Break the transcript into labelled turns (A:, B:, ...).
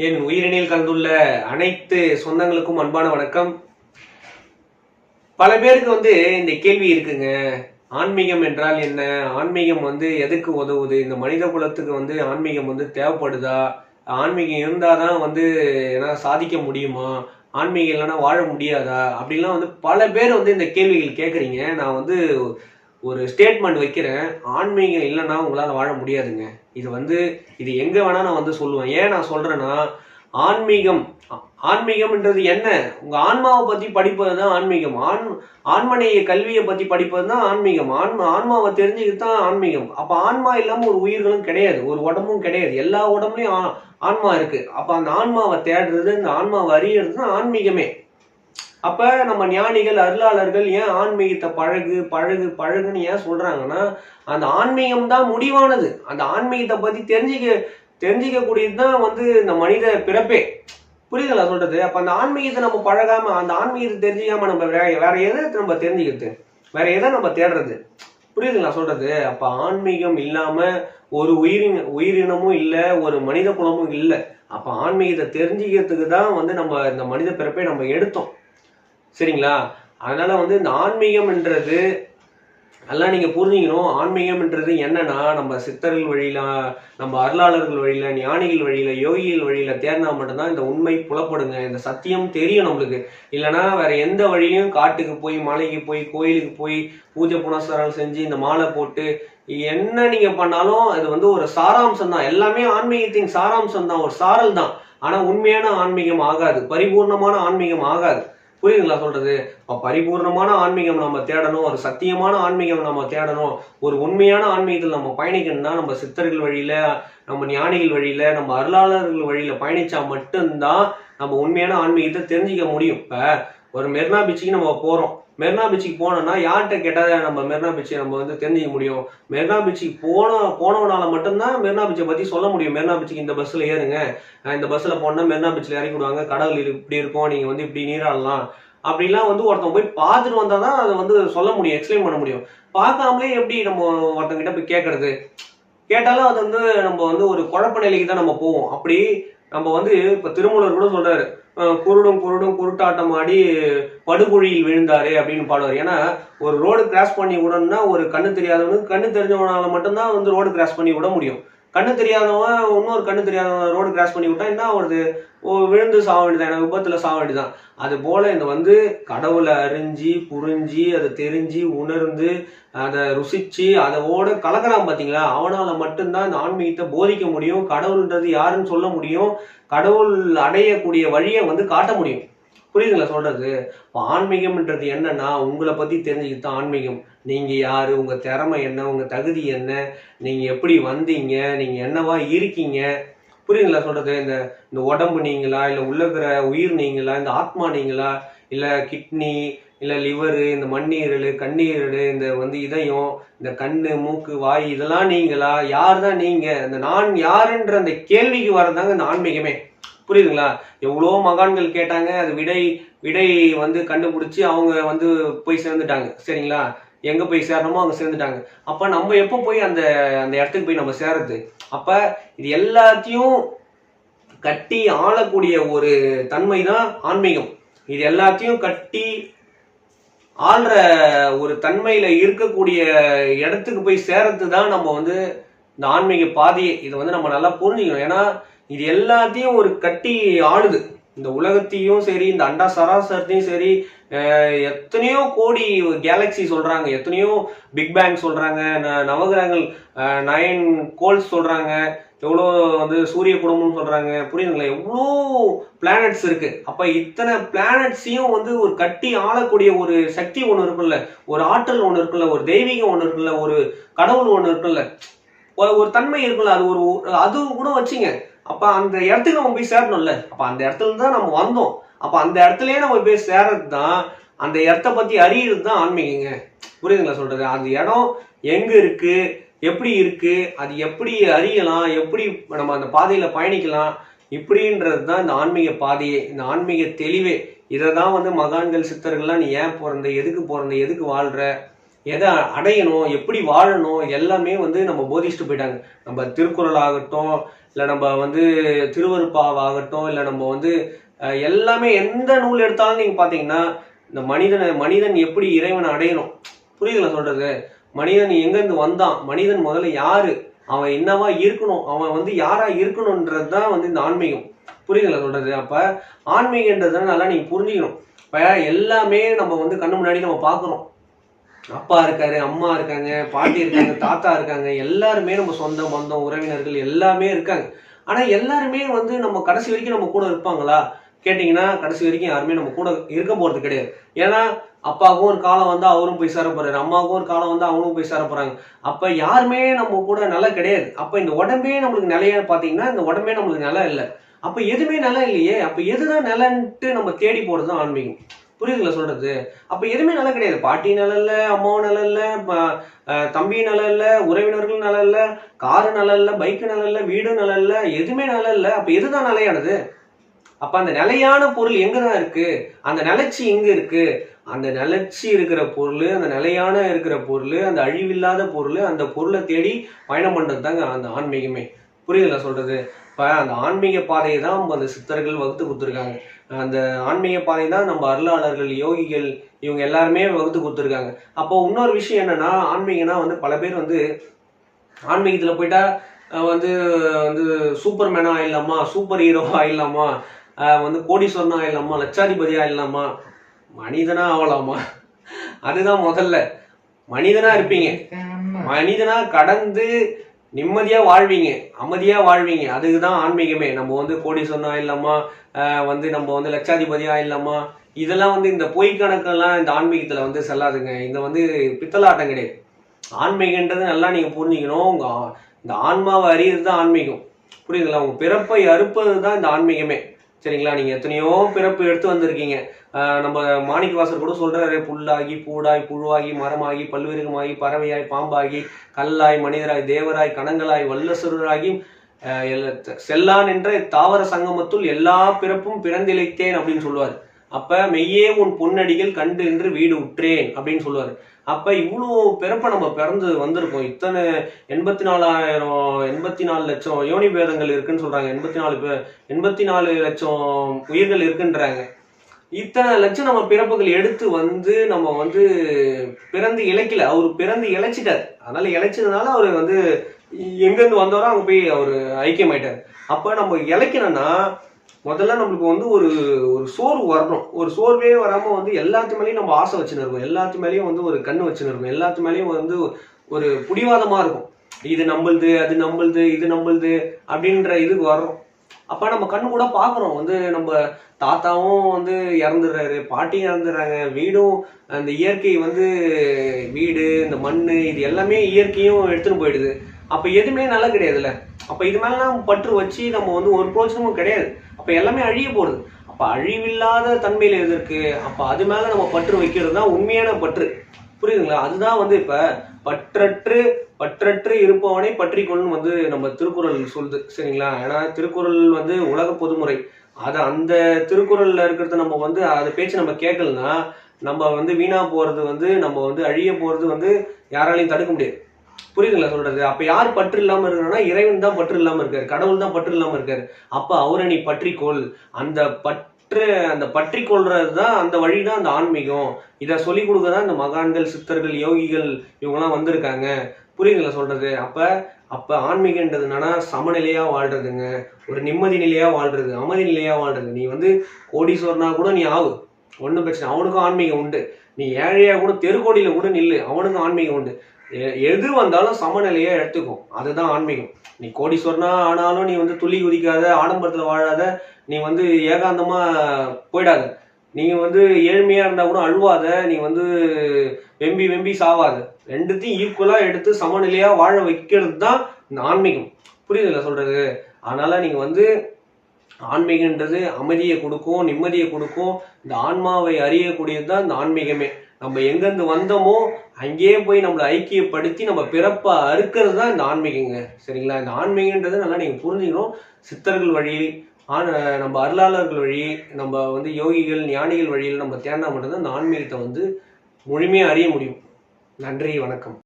A: என் உயிரினில் கலந்துள்ள அனைத்து சொந்தங்களுக்கும் அன்பான வணக்கம். பல பேருக்கு வந்து இந்த கேள்வி இருக்குங்க. ஆன்மீகம் என்றால் என்ன? ஆன்மீகம் வந்து எதுக்கு உதவுது? இந்த மனித குலத்துக்கு வந்து ஆன்மீகம் வந்து தேவைப்படுதா? ஆன்மீகம் இருந்தாதான் வந்து ஏன்னா சாதிக்க முடியுமா? ஆன்மீகம் இல்லைன்னா வாழ முடியாதா? அப்படின்லாம் வந்து பல பேர் வந்து இந்த கேள்விகள் கேட்குறீங்க நான் வந்து ஒரு ஸ்டேட்மெண்ட் வைக்கிறேன். ஆன்மீகம் இல்லைன்னா உங்களால் வாழ முடியாதுங்க. இது வந்து இது எங்கே வேணா நான் வந்து சொல்லுவேன். ஏன் நான் சொல்கிறேன்னா ஆன்மீகம் ஆன்மீகம்ன்றது என்ன? உங்கள் ஆன்மாவை பற்றி படிப்பது தான் ஆன்மீகம். ஆன் ஆன்மனைய கல்வியை பற்றி படிப்பது தான் ஆன்மீகம். ஆன்மா ஆன்மாவை தெரிஞ்சுக்கிட்டு தான் ஆன்மீகம். அப்போ ஆன்மா இல்லாமல் ஒரு உயிர்களும் கிடையாது ஒரு உடம்பும் கிடையாது. எல்லா உடம்புலையும் ஆன்மா இருக்கு. அப்போ அந்த ஆன்மாவை தேடுறது இந்த ஆன்மாவை அறியறது தான் ஆன்மீகமே. அப்ப நம்ம ஞானிகள் அருளாளர்கள் ஏன் ஆன்மீகத்தை பழகு பழகு பழகுன்னு ஏன் சொல்றாங்கன்னா அந்த ஆன்மீகம் தான் முடிவானது. அந்த ஆன்மீகத்தை பத்தி தெரிஞ்சுக்க தெரிஞ்சிக்க கூடியது தான் வந்து இந்த மனித பிறப்பே. புரியுதுங்களா சொல்றது? அப்ப அந்த ஆன்மீகத்தை நம்ம பழகாம அந்த ஆன்மீகத்தை தெரிஞ்சுக்காம நம்ம வேற வேற எதை நம்ம தெரிஞ்சுக்கிறது? வேற எதை நம்ம தேடுறது? புரியுதுங்களா சொல்றது? அப்ப ஆன்மீகம் இல்லாம ஒரு உயிரின உயிரினமும் இல்லை ஒரு மனித குலமும் இல்லை. அப்ப ஆன்மீகத்தை தெரிஞ்சுக்கிறதுக்கு தான் வந்து நம்ம இந்த மனித பிறப்பை நம்ம எடுத்தோம். சரிங்களா? அதனால வந்து இந்த ஆன்மீகம்ன்றது எல்லாம் நீங்கள் புரிஞ்சுக்கணும். ஆன்மீகம்ன்றது என்னன்னா நம்ம சித்தர்கள் வழியில நம்ம அருளாளர்கள் வழியில ஞானிகள் வழியில யோகிகள் வழியில தேர்ந்தா மட்டும்தான் இந்த உண்மை புலப்படுங்க. இந்த சத்தியம் தெரியும் நம்மளுக்கு. இல்லைன்னா வேற எந்த வழியும் காட்டுக்கு போய் மலைக்கு போய் கோயிலுக்கு போய் பூஜை புனஸ்காரம் செஞ்சு இந்த மாலை போட்டு என்ன நீங்க பண்ணாலும் அது வந்து ஒரு சாராம்சம் தான். எல்லாமே ஆன்மீகத்தின் சாராம்சம் தான். ஒரு சாரல் தான். ஆனா உண்மையான ஆன்மீகம் ஆகாது. பரிபூர்ணமான ஆன்மீகம் ஆகாது. புரியுதுங்களா சொல்றது? பரிபூர்ணமான ஆன்மீகம் நம்ம தேடணும் ஒரு சத்தியமான ஆன்மீகம் நம்ம தேடணும். ஒரு உண்மையான ஆன்மீகத்தில் நம்ம பயணிக்கணும்னா நம்ம சித்தர்கள் வழியில நம்ம ஞானிகள் வழியில நம்ம அருளாளர்கள் வழியில பயணிச்சா மட்டும்தான் நம்ம உண்மையான ஆன்மீகத்தை தெரிஞ்சுக்க முடியும். இப்போ ஒரு மெர்னா பீச்சுக்கு நம்ம போறோம். மெர்னா பீச்சுக்கு போனோம்னா யார்கிட்ட கேட்டால் நம்ம மெர்னா பீச்சை நம்ம வந்து தெரிஞ்சுக்க முடியும். மெர்னா பீச்சுக்கு போன போனவனால மட்டும்தான் மெர்னா பீச்சை பற்றி சொல்ல முடியும். மெர்னா பீச்சுக்கு இந்த பஸ்ஸில் ஏறுங்க. இந்த பஸ்ஸில் போனால் மெர்னா பீச்சில் இறக்கி விடுவாங்க. கடவுள் இப்படி இருக்கும். நீங்கள் வந்து இப்படி நீராடலாம். அப்படிலாம் வந்து ஒருத்தன் போய் பார்த்துட்டு வந்தால் தான் அதை வந்து சொல்ல முடியும் எக்ஸ்பிளைன் பண்ண முடியும். பார்க்காமலே எப்படி நம்ம ஒருத்தங்கிட்ட போய் கேட்கறது கேட்டாலும் அது வந்து நம்ம வந்து ஒரு குழப்ப நிலைக்கு தான் நம்ம போவோம். அப்படி நம்ம வந்து இப்போ திருமூலர் கூட சொல்கிறாரு குருடும் குருடும் குருட்டாட்டம் ஆடி படுகுழியில் விழுந்தாரு அப்படின்னு பாடுவார். ஏன்னா ஒரு ரோடு கிராஸ் பண்ணி விடணும்னா ஒரு கண்ணு தெரியாதவனுக்கு கண்ணு தெரிஞ்சவனால மட்டும்தான் வந்து ரோடு கிராஸ் பண்ணி விட முடியும். கண்ணு தெரியாதவன் இன்னொரு கண்ணு தெரியாதவன் ரோடு கிராஸ் பண்ணி விட்டா என்ன வருது ஓ விழுந்து சாக வேண்டியதான் எனக்கு விபத்துல சாக வேண்டியதான் அது போல இந்த வந்து கடவுளை அறிஞ்சு புரிஞ்சு அதை தெரிஞ்சு உணர்ந்து அதை ருசிச்சு அதோட கலக்கிறான் பாத்தீங்களா? அவனால மட்டும்தான் இந்த ஆன்மீகத்தை போதிக்க முடியும். கடவுள்ன்றது யாருன்னு சொல்ல முடியும். கடவுள் அடையக்கூடிய வழியை வந்து காட்ட முடியும். புரியுதுங்களா சொல்றது? இப்போ ஆன்மீகம்ன்றது என்னன்னா உங்களை பத்தி தெரிஞ்சுக்கிட்டு தான் ஆன்மீகம். நீங்க யாரு? உங்க திறமை என்ன? உங்க தகுதி என்ன? நீங்க எப்படி வந்தீங்க? நீங்க என்னவா இருக்கீங்க? புரியுதுங்களா சொல்றது? இந்த இந்த உடம்பு நீங்களா? இல்ல உள்ளக்கிற இருக்கிற உயிர் நீங்களா? இந்த ஆத்மா நீங்களா? இல்ல கிட்னி இல்ல லிவரு இந்த மண்ணீரல் கண்ணீரல் இந்த வந்து இதயம் இந்த கண்ணு மூக்கு வாய் இதெல்லாம் நீங்களா? யார் தான் நீங்க? இந்த நான் யாருன்ற அந்த கேள்விக்கு வரதாங்க இந்த ஆன்மீகமே. புரியுதுங்களா? எவ்வளோ மகான்கள் கேட்டாங்க அது விடை விடை வந்து கண்டுபிடிச்சி அவங்க வந்து போய் சேர்ந்துட்டாங்க. சரிங்களா? எங்க போய் சேரணுமோ அங்க சேர்ந்துட்டாங்க. அப்ப நம்ம எப்போ போய் அந்த அந்த இடத்துக்கு போய் நம்ம சேரது அப்ப இது எல்லாத்தையும் கட்டி ஆளக்கூடிய ஒரு தன்மை தான் ஆன்மீகம். இது எல்லாத்தையும் கட்டி ஆள்ற ஒரு தன்மையில இருக்கக்கூடிய இடத்துக்கு போய் சேரத்து தான் நம்ம வந்து இந்த ஆன்மீக பாதையை. இதை வந்து நம்ம நல்லா புரிஞ்சுக்கணும். ஏன்னா இது எல்லாத்தையும் ஒரு கட்டி ஆளுது. இந்த உலகத்தையும் சரி இந்த அண்டா சராசரத்தையும் சரி எத்தனையோ கோடி கேலக்ஸி சொல்றாங்க எத்தனையோ பிக் பேங் சொல்றாங்க ந- நவகிரகங்கள் நயன் கோல்ஸ் சொல்றாங்க எவ்வளோ வந்து சூரிய குடும்பம்னு சொல்றாங்க புரியுதுங்களா? எவ்வளோ பிளானட்ஸ் இருக்கு. அப்ப இத்தனை பிளானட்ஸையும் வந்து ஒரு கட்டி ஆளக்கூடிய ஒரு சக்தி ஒன்று இருக்குல்ல ஒரு ஆற்றல் ஒன்று இருக்குல்ல ஒரு தெய்வீகம் ஒன்று இருக்குல்ல ஒரு கடவுள் ஒன்று இருக்குல்ல. ஒரு ஒரு தன்மை இருக்குல்ல அது ஒரு அது கூட வச்சுங்க. அப்ப அந்த இடத்துக்கு நம்ம போய் சேரணும்ல. அப்ப அந்த இடத்துல தான் நம்ம வந்தோம். அப்ப அந்த இடத்துலயே நம்ம போய் சேர்றது தான் அந்த இடத்த பத்தி அறியறது தான் ஆன்மீகங்க. புரியுதுங்களா சொல்றது? அந்த இடம் எங்க இருக்கு? எப்படி இருக்கு? அது எப்படி அறியலாம்? எப்படி நம்ம அந்த பாதையில பயணிக்கலாம்? இப்படின்றது தான் இந்த ஆன்மீக பாதையே. இந்த ஆன்மீக தெளிவே. இதை தான் வந்து மகான்கள் சித்தர்கள்லாம் நீ ஏன் பிறந்த? எதுக்கு பிறந்த? எதுக்கு வாழ்ற? எதை அடையணும் எப்படி வாழணும் எல்லாமே வந்து நம்ம போதிச்சுட்டு போயிட்டாங்க. நம்ம திருக்குறள் ஆகட்டும் இல்லை நம்ம வந்து திருவருப்பாவாகட்டும் இல்லை நம்ம வந்து எல்லாமே எந்த நூல் எடுத்தாலும் நீங்கள் பார்த்தீங்கன்னா இந்த மனிதனை மனிதன் எப்படி இறைவனை அடையணும்? புரியுதுல சொல்கிறது மனிதன் எங்கேருந்து வந்தான்? மனிதன் முதல்ல யார்? அவன் என்னவா இருக்கணும்? அவன் வந்து யாராக இருக்கணுன்றது தான் வந்து இந்த ஆன்மீகம். புரியுதுல சொல்கிறது அப்போ ஆன்மீகன்றதை நல்லா நீங்கள் புரிஞ்சுக்கணும். இப்போ எல்லாமே நம்ம வந்து கண்ணு முன்னாடி நம்ம பார்க்குறோம் அப்பா இருக்காரு அம்மா இருக்காங்க பாட்டி இருக்காங்க தாத்தா இருக்காங்க எல்லாருமே நம்ம சொந்த பந்தம் உறவினர்கள் எல்லாமே இருக்காங்க. ஆனா எல்லாருமே வந்து நம்ம கடைசி வரைக்கும் நம்ம கூட இருப்பாங்களா? கேட்டிங்கன்னா கடைசி வரைக்கும் யாருமே நம்ம கூட இருக்க போறது கிடையாது. ஏன்னா அப்பாவுக்கும் ஒரு காலம் வந்து அவரும் போய் சேர போறாரு அம்மாவுக்கும் ஒரு காலம் வந்து அவனும் போய் சேர போறாங்க. அப்ப யாருமே நம்ம கூட நல்லா கிடையாது. அப்ப இந்த உடம்பே நம்மளுக்கு நிலையா பாத்தீங்கன்னா இந்த உடம்பே நம்மளுக்கு நிலை இல்லை. அப்ப எதுவுமே நிலை இல்லையே. அப்ப எதுதான் நிலன்ட்டு நம்ம தேடி போறது தான் ஆன்மீகம். புரியுதுங்களா சொல்றது? அப்ப எதுவுமே நல்லா கிடையாது. பாட்டி நலல்ல அம்மாவும் நலல்ல தம்பி நலல்ல உறவினர்கள் நலல்ல காரு நலல்ல பைக்கு நலல்ல வீடு நலல்ல எதுவுமே நலல்ல அப்ப எதுதான் நிலையானது? அப்ப அந்த நிலையான பொருள் எங்கதான் இருக்கு? அந்த நிலைச்சி எங்க இருக்கு. அந்த நிலைச்சி இருக்கிற பொருள் அந்த நிலையான இருக்கிற பொருள் அந்த அழிவில்லாத பொருள் அந்த பொருளை தேடி பயணம் பண்றது தாங்க அந்த ஆன்மீகமே. புரியுதுல சொல்றது? இப்ப அந்த ஆன்மீக பாதையை தான் நம்ம அந்த சித்தர்கள் வகுத்து கொடுத்துருக்காங்க. அந்த ஆன்மீக பாதை தான் நம்ம அருளாளர்கள் யோகிகள் இவங்க எல்லாருமே வகுத்து கொடுத்துருக்காங்க. அப்போ இன்னொரு விஷயம் என்னன்னா ஆன்மீகனா வந்து பல பேர் வந்து ஆன்மீகத்துல போயிட்டா வந்து வந்து சூப்பர் மேனா ஆயிடலாமா சூப்பர் ஹீரோ ஆயிடலாமா வந்து கோடீஸ்வரனா ஆயிடலாமா லட்சாதிபதி ஆயிடலாமா மனிதனா ஆகலாமா அதுதான் முதல்ல. மனிதனா இருப்பீங்க. மனிதனா கடந்து நிம்மதியாக வாழ்வீங்க அமைதியாக வாழ்வீங்க. அதுக்கு தான் ஆன்மீகமே. நம்ம வந்து கோடீஸ்வரனா ஆயிடலாமா ஆஹ் வந்து நம்ம வந்து லட்சாதிபதியாக இல்லாமா இதெல்லாம் வந்து இந்த பொய் கணக்கெல்லாம் இந்த ஆன்மீகத்தில் வந்து செல்லாதுங்க. இந்த வந்து பித்தலாட்டம் கிடையாது. ஆன்மீகன்றது நல்லா நீங்கள் புரிஞ்சுக்கணும். உங்கள் இந்த ஆன்மாவை அறியறது தான் ஆன்மீகம். புரியுதுங்களா? உங்கள் பிறப்பை அறுப்பது தான் இந்த ஆன்மீகமே. சரிங்களா? நீங்கள் எத்தனையோ பிறப்பு எடுத்து வந்திருக்கீங்க. நம்ம மாணிக்க வாசர் கூட சொல்கிறாரு புல்லாகி பூடாய் புழுவாகி மரமாகி பல்விருகமாகி பறவையாய் பாம்பாகி கல்லாய் மனிதராய் தேவராய் கணங்களாய் வல்லசுரராகி செல்லான் என்ற தாவர சங்கமத்துள் எல்லா பிறப்பும் பிறந்திழைத்தேன் அப்படின்னு சொல்லுவார். அப்ப மெய்யே உன் பொன்னடிகள் கண்டு என்று வீடு உற்றேன் அப்படின்னு சொல்லுவார். அப்ப இவ்வளோ பிறப்ப நம்ம பிறந்து வந்திருக்கோம். இத்தனை எண்பத்தி நாலாயிரம் எண்பத்தி நாலு லட்சம் யோனி பேதங்கள் இருக்குன்னு சொல்றாங்க. எண்பத்தி நாலு பேர் எண்பத்தி நாலு லட்சம் உயிர்கள் இருக்குன்றாங்க. இத்தனை லட்சம் நம்ம பிறப்புகள் எடுத்து வந்து நம்ம வந்து பிறந்து இழைக்கல. அவர் பிறந்து இழைச்சிட்டார். அதனால இழைச்சதுனால அவர் வந்து எங்கேருந்து வந்தாரோ அங்க போய் அவர் ஐக்கியமாயிட்டார். அப்ப நம்ம இழைக்கணும்னா முதல்ல நம்மளுக்கு வந்து ஒரு ஒரு சோர்வு வரணும். ஒரு சோர்வே வராம வந்து எல்லாத்து மேலேயும் நம்ம ஆசை வச்சுன்னு இருக்கோம் எல்லாத்து மேலேயும் வந்து ஒரு கண்ணு வச்சுன்னு இருக்கோம் எல்லாத்து மேலேயும் வந்து ஒரு புடிவாதமா இருக்கும். இது நம்மளுது அது நம்மளுது இது நம்மளுது அப்படின்ற இதுக்கு வர்றோம். அப்ப நம்ம கண்ணு கூட பாக்குறோம். வந்து நம்ம தாத்தாவும் வந்து இறந்துடுறாரு பாட்டியும் இறந்துடுறாங்க. வீடும் அந்த இயற்கை வந்து வீடு இந்த மண் இது எல்லாமே இயற்கையும் எடுத்துன்னு போயிடுது. அப்ப எதுவுமே நல்லா கிடையாதுல்ல. அப்ப இது மேலாம் பற்று வச்சு நம்ம வந்து ஒரு பிரோஜனமும் கிடையாது. அப்போ எல்லாமே அழிய போகுது அப்போ அழிவில்லாத தன்மையில் எது இருக்குது அப்போ அது மேலே நம்ம பற்று வைக்கிறது தான் உண்மையான பற்று. புரியுதுங்களா? அதுதான் வந்து இப்போ பற்றற்று பற்றற்று இருப்பவனை பற்றி கொள்ளும் வந்து நம்ம திருக்குறள் சொல்லுது. சரிங்களா? ஏன்னா திருக்குறள் வந்து உலக பொதுமுறை. அது அந்த திருக்குறளில் இருக்கிறத நம்ம வந்து அது பேச்சு நம்ம கேட்கலன்னா நம்ம வந்து வீணா போகிறது வந்து நம்ம வந்து அழிய போகிறது வந்து யாராலையும் தடுக்க முடியாது. புரியுதுங்களா சொல்றது? அப்ப யார் பற்று இல்லாம இருக்கிறான்னா இறைவன் தான் பற்று இல்லாம இருக்காரு. கடவுள் தான் பற்று இல்லாம இருக்காரு. அப்ப அவரை நீ பற்றிக்கொள். அந்த பற்று அந்த பற்றி கொள்றது தான் அந்த வழி தான் அந்த ஆன்மீகம். இதை சொல்லி கொடுக்க தான் இந்த மகான்கள் சித்தர்கள் யோகிகள் இவங்கெல்லாம் வந்திருக்காங்க. புரியுதுங்களா சொல்றது? அப்ப அப்ப ஆன்மீகன்றது என்னன்னா சமநிலையா வாழ்றதுங்க. ஒரு நிம்மதி நிலையா வாழ்றது அமைதி நிலையா வாழ்றது. நீ வந்து கோடீஸ்வரனா கூட நீ ஆகு ஒண்ணும் பிரச்சனை அவனுக்கும் ஆன்மீகம் உண்டு. நீ ஏழையா கூட தெருக்கோடியில கூட நில்லு. அவனுக்கும் ஆன்மீகம் உண்டு. எது வந்தாலும் சமநிலையை எடுத்துக்கும். அதுதான் ஆன்மீகம். நீ கோடீஸ்வரனா ஆனாலும் நீ வந்து துள்ளி குதிக்காத ஆடம்பரத்துல வாழாத நீ வந்து ஏகாந்தமா போயிடாத. நீங்கள் வந்து ஏழ்மையா இருந்தா கூட அழுவாத நீ வந்து வெம்பி வெம்பி சாவாத. ரெண்டுத்தையும் ஈக்குவலா எடுத்து சமநிலையா வாழ வைக்கிறது தான் இந்த ஆன்மீகம். புரியுதுல்ல சொல்றது? அதனால நீங்க வந்து ஆன்மீகன்றது அமைதியை கொடுக்கும் நிம்மதியை கொடுக்கும். இந்த ஆன்மாவை அறியக்கூடியது தான் இந்த ஆன்மீகமே. நம்ம எங்கேருந்து வந்தோமோ அங்கேயே போய் நம்மளை ஐக்கியப்படுத்தி நம்ம பிறப்பை அறுக்கிறது தான் இந்த ஆன்மீகங்க. சரிங்களா? இந்த ஆன்மீகன்றது நல்லா நீங்கள் புரிஞ்சுக்கணும். சித்தர்கள் வழி ஆன நம்ம அருளாளர்கள் வழி நம்ம வந்து யோகிகள் ஞானிகள் வழியில் நம்ம தேர்ந்தா மட்டும்தான் இந்த ஆன்மீகத்தை வந்து முழுமையாக அறிய முடியும். நன்றி வணக்கம்.